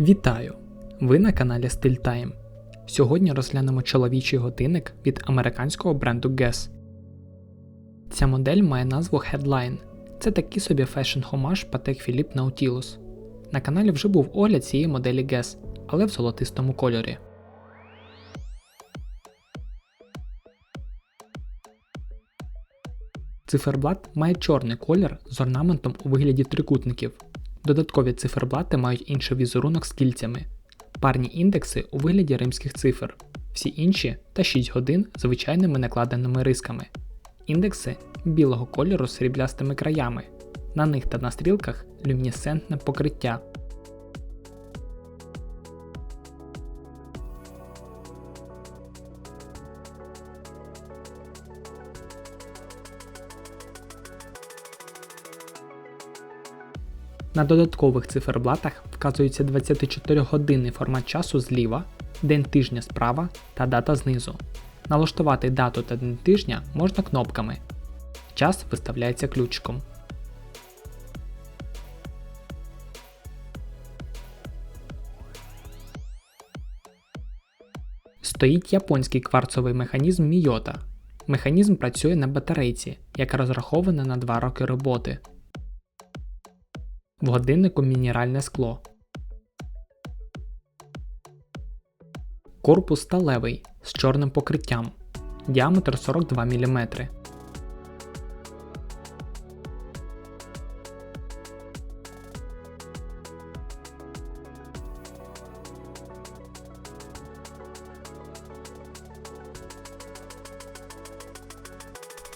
Вітаю! Ви на каналі Style Time. Сьогодні розглянемо чоловічий годинник від американського бренду Guess. Ця модель має назву Headline. Це такий собі фешн-хомаж Patek Philippe Nautilus. На каналі вже був огляд цієї моделі Guess, але в золотистому кольорі. Циферблат має чорний колір з орнаментом у вигляді трикутників. Додаткові циферблати мають інший візерунок з кільцями, парні індекси у вигляді римських цифр, всі інші та 6 годин звичайними накладеними рисками. Індекси білого кольору з сріблястими краями. На них та на стрілках люмінесцентне покриття. На додаткових циферблатах вказується 24-годинний формат часу зліва, день тижня справа та дата знизу. Налаштувати дату та день тижня можна кнопками. Час виставляється ключиком. Стоїть японський кварцовий механізм Мійота. Механізм працює на батарейці, яка розрахована на 2 роки роботи. В годиннику мінеральне скло. Корпус сталевий з чорним покриттям. Діаметр 42 мм.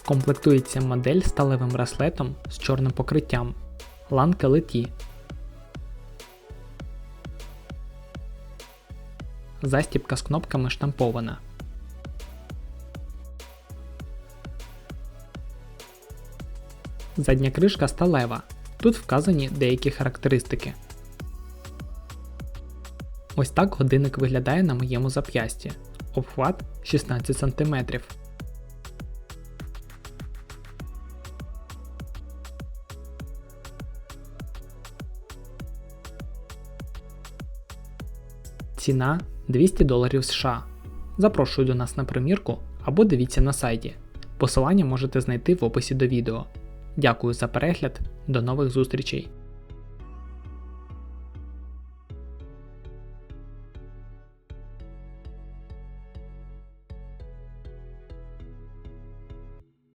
Комплектується модель сталевим браслетом з чорним покриттям. Ланка леті. Застібка з кнопками штампована. Задня кришка сталева. Тут вказані деякі характеристики. Ось так годинник виглядає на моєму зап'ясті. Обхват 16 см. Ціна 200 доларів США. Запрошую до нас на примірку або дивіться на сайті. Посилання можете знайти в описі до відео. Дякую за перегляд, до нових зустрічей!